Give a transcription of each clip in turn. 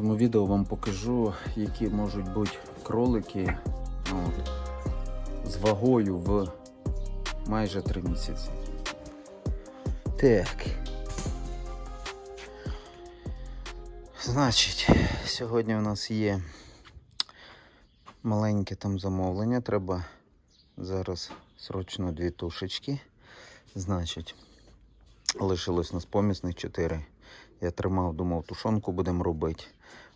цьому відео вам покажу, які можуть бути кролики ну, от, з вагою в майже 3 місяці. Так. Значить, сьогодні у нас є маленьке там замовлення. Треба зараз срочно дві тушечки. Значить, лишилось нас помісних 4. Я тримав, думав, тушонку будемо робити.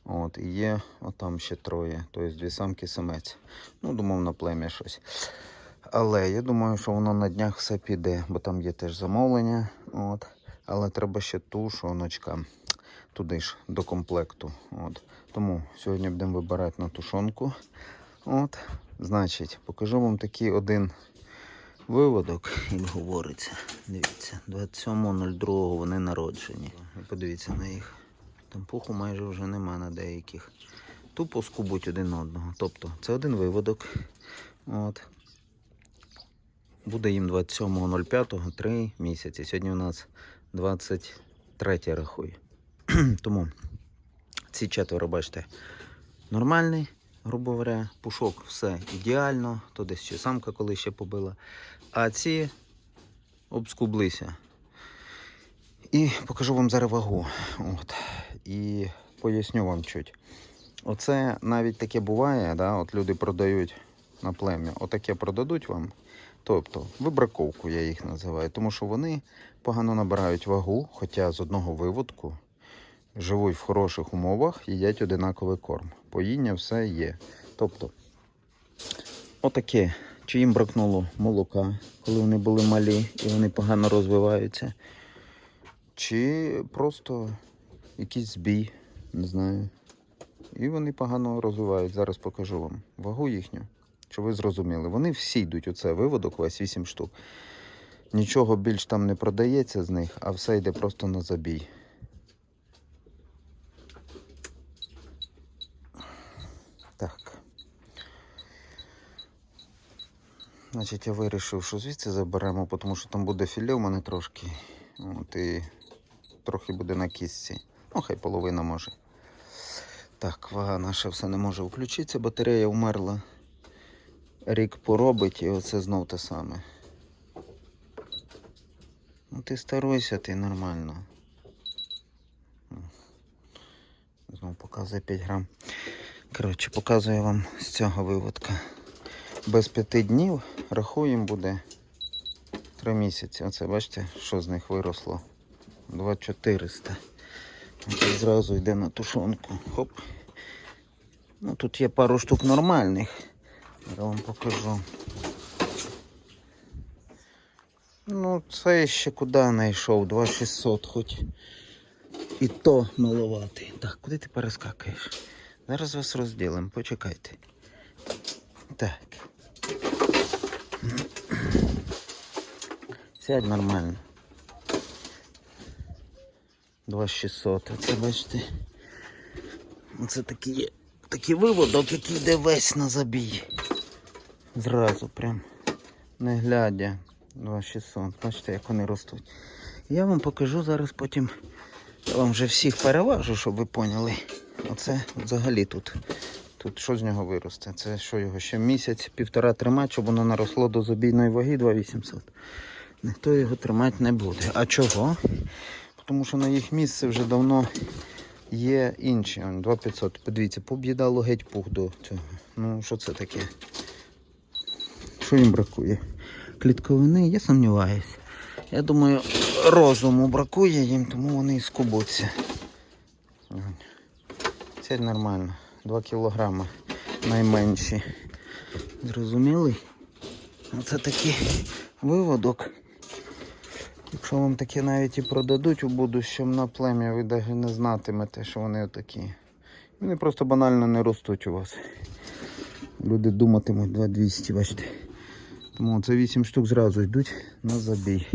От, і є отам ще троє, тобто дві самки самець. Ну, думав на плем'я щось. Але я думаю, що воно на днях все піде, бо там є теж замовлення. От. Але треба ще тушоночка туди ж до комплекту. От. Тому сьогодні будемо вибирати на тушонку. От. Значить, покажу вам такий один виводок, як говориться. Дивіться, 27.02 вони народжені. Подивіться на їх. Там пуху майже вже нема на деяких. Тупо скубуть один одного. Тобто це один виводок. От. Буде їм 27.05 3 місяці. Сьогодні у нас 23 рахуй. Тому ці четверо, бачите, нормальний, грубо говоря, пушок все ідеально, то десь ще самка коли ще побила. А ці обскублися. І покажу вам зараз вагу. От. І поясню вам чуть. Оце навіть таке буває, да? от люди продають на плем'я. Отаке продадуть вам. Тобто вибраковку я їх називаю, тому що вони погано набирають вагу, хоча з одного виводку живуть в хороших умовах, їдять одинаковий корм. Поїння все є. Тобто, отаке, чи їм бракнуло молока, коли вони були малі і вони погано розвиваються, чи просто якийсь збій, не знаю. І вони погано розвивають. Зараз покажу вам вагу їхню. Щоб ви зрозуміли, вони всі йдуть оце виводок, весь 8 штук. Нічого більш там не продається з них, а все йде просто на забій. Так. Значить, я вирішив, що звідси заберемо, тому що там буде філе у мене трошки. От, і трохи буде на кістці. Ну, хай половина може. Так, вага наша все не може включитися, батарея вмерла. Рік поробить і оце знов те саме. Ну ти старайся, ти нормально. Знову показує 5 грам. Коротше, показую вам з цього виводка. Без п'яти днів рахуємо буде 3 місяці. Оце бачите, що з них виросло. 2400. Оце зразу йде на тушонку. Хоп. Ну тут є пару штук нормальних. Я вам покажу. Ну, це ще куди не йшов, 2600 хоч. І то маловатий. Так, куди ти перескакаєш? Зараз вас розділимо, почекайте. Так. Сядь нормально. 2600. Оце бачите. Оце такий, такий виводок, який йде весь на забій. Зразу прям. Не глядя. 2600. Бачите, як вони ростуть. Я вам покажу зараз потім. Я вам вже всіх переважу, щоб ви поняли. Оце взагалі тут. Тут що з нього виросте? Це що його ще місяць, півтора тримати, щоб воно наросло до забійної ваги 2800. Ніхто його тримати не буде. А чого? Тому що на їх місце вже давно є інші. Он 2500. Подивіться, поб'їдало геть пух до цього. Ну, що це таке? Що їм бракує? Клітковини, я сумніваюся. Я думаю, розуму бракує їм, тому вони і скубуться. Це нормально. 2 кілограма найменші. Зрозуміли? Оце такий виводок. Якщо вам таке навіть і продадуть у будущому на плем'я, ви навіть не знатимете, що вони отакі. Вони просто банально не ростуть у вас. Люди думатимуть 2200, бачите. Тому це 8 штук зразу йдуть на забій.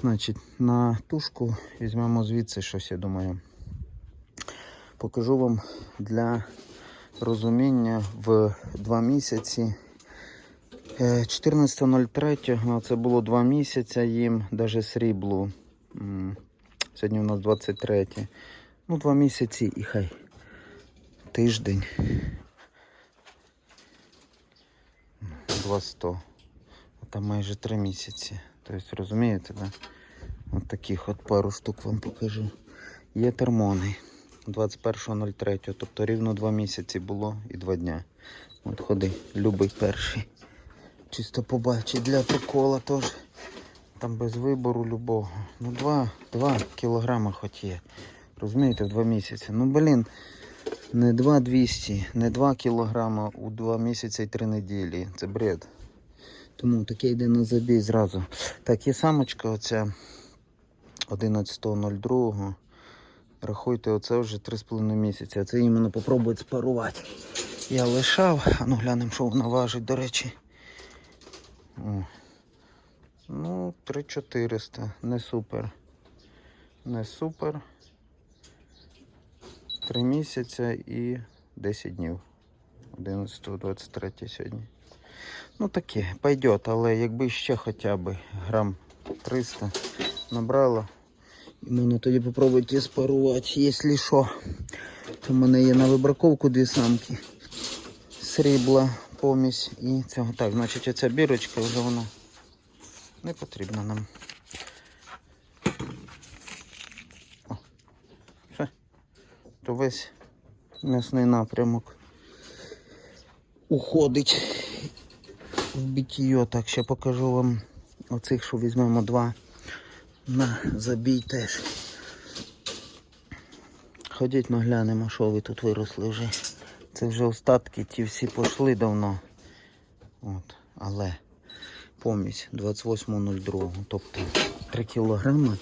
Значить, на тушку візьмемо звідси щось, я думаю. Покажу вам для розуміння в 2 місяці. Е, 14.03 це було 2 місяці їм, навіть сріблу. Сьогодні у нас 23. Ну, 2 місяці і хай. тиждень. 200. А там майже 3 місяці. Тобто, розумієте, да? От таких от пару штук вам покажу. Є термони. 21.03, тобто рівно 2 місяці було і 2 дня. От ходи, любий перший. Чисто побачить для прикола теж. Там без вибору любого. Ну 2, 2 кілограма хоч є. Розумієте, в 2 місяці. Ну блін, не 2200, не 2 кілограма у 2 місяці і 3 неділі. Це бред. Тому таке йде на забій зразу. Так, є самочка оця 11.02. Рахуйте, оце вже 3,5 місяці. А це іменно попробують спарувати. Я лишав, ну глянемо, що вона важить, до речі. Ну, 3400. Не супер. Не супер. 3 місяця і 10 днів. 11-23 сьогодні. Ну таке, пойдет, але якби ще хоча б грам 300 набрала. І можна тоді попробувати спарувати, якщо що. То в мене є на вибраковку дві самки. Срібла, помісь і цього. Так, значить оця бірочка вже вона не потрібна нам. О, все. То весь м'ясний напрямок уходить в бітіо. Так, ще покажу вам оцих, що візьмемо два на забій теж. Ходіть, ми глянемо, що ви тут виросли вже. Це вже остатки, ті всі пішли давно. От, але помість 28.02. Тобто 3 кілограми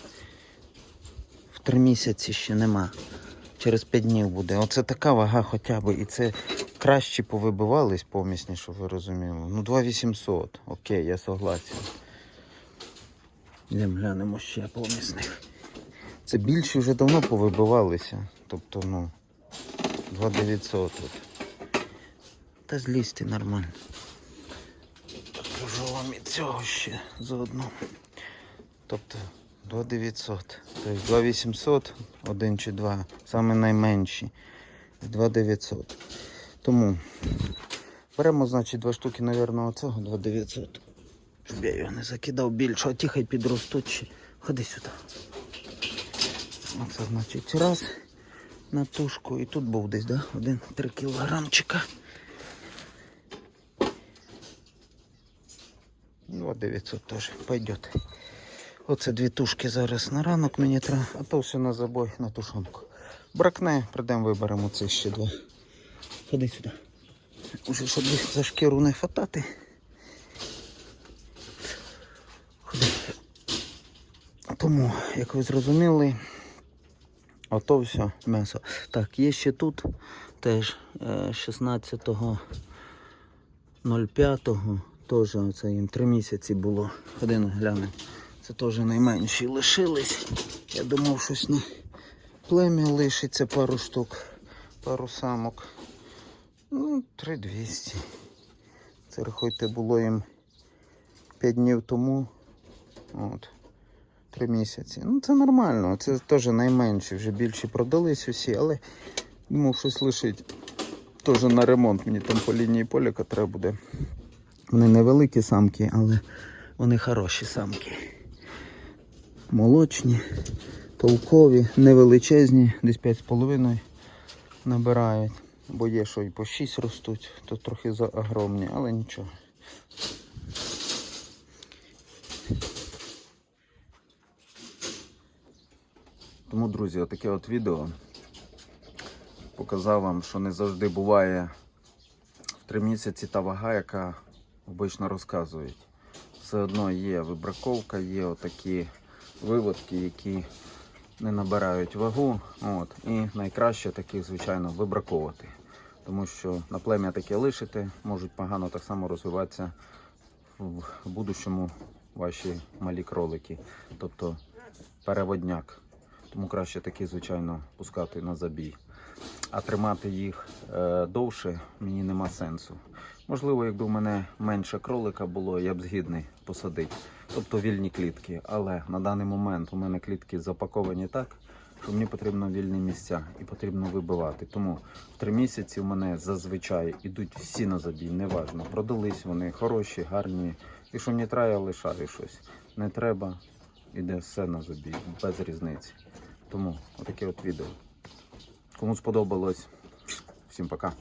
в 3 місяці ще нема. Через 5 днів буде. Оце така вага хоча б. І це краще повибивались помісні, щоб ви розуміли. Ну 2800. Окей, я согласен. Йдемо глянемо ще помісних. Це більше вже давно повибивалися. Тобто, ну, 2900 тут. Та злізти нормально. Покажу вам і цього ще заодно. Тобто 2900. Тобто 2800, один чи два. Саме найменші. 2900. Тому беремо, значить, два штуки, напевно, оцього 2900. Щоб я його не закидав більше, а ті хай підростуть. Ходи сюди. Оце значить раз на тушку. І тут був десь, да? Один три кілограмчика. Ну, 900 теж пойдет. Оце дві тушки зараз на ранок мені треба, а то все на забой на тушонку. Бракне, прийдемо виберемо ці ще два. Ходи сюди. Уже щоб їх за шкіру не хватати. Ходи. Тому, як ви зрозуміли, ото все м'ясо. Так, є ще тут теж е, 16.05 теж це їм 3 місяці було. Один глянемо. Це теж найменші лишились. Я думав, щось на плем'я лишиться пару штук, пару самок. Ну, 3200. Це рахуйте, було їм 5 днів тому. От. 3 місяці. Ну це нормально, це теж найменші, вже більші продались усі, але думав щось лишить. Теж на ремонт мені там по лінії поліка треба буде. Вони невеликі самки, але вони хороші самки. Молочні, толкові, невеличезні, десь 5,5 набирають. Бо є, що і по 6 ростуть, то трохи загромні, але нічого. Тому, друзі, отаке от відео показав вам, що не завжди буває в три місяці та вага, яка обично розказують. Все одно є вибраковка, є отакі виводки, які не набирають вагу. От. І найкраще таких, звичайно, вибраковувати. Тому що на плем'я таке лишити, можуть погано так само розвиватися в будущому ваші малі кролики. Тобто переводняк. Тому краще таки, звичайно, пускати на забій. А тримати їх е, довше мені нема сенсу. Можливо, якби в мене менше кролика було, я б згідний посадити. Тобто вільні клітки. Але на даний момент у мене клітки запаковані так, що мені потрібно вільні місця і потрібно вибивати. Тому в три місяці в мене зазвичай ідуть всі на забій, неважно. Продались вони хороші, гарні. Якщо мені треба, я лишаю щось. Не треба, іде все на забій, без різниці. Тому отаке от відео. Кому сподобалось, всім пока.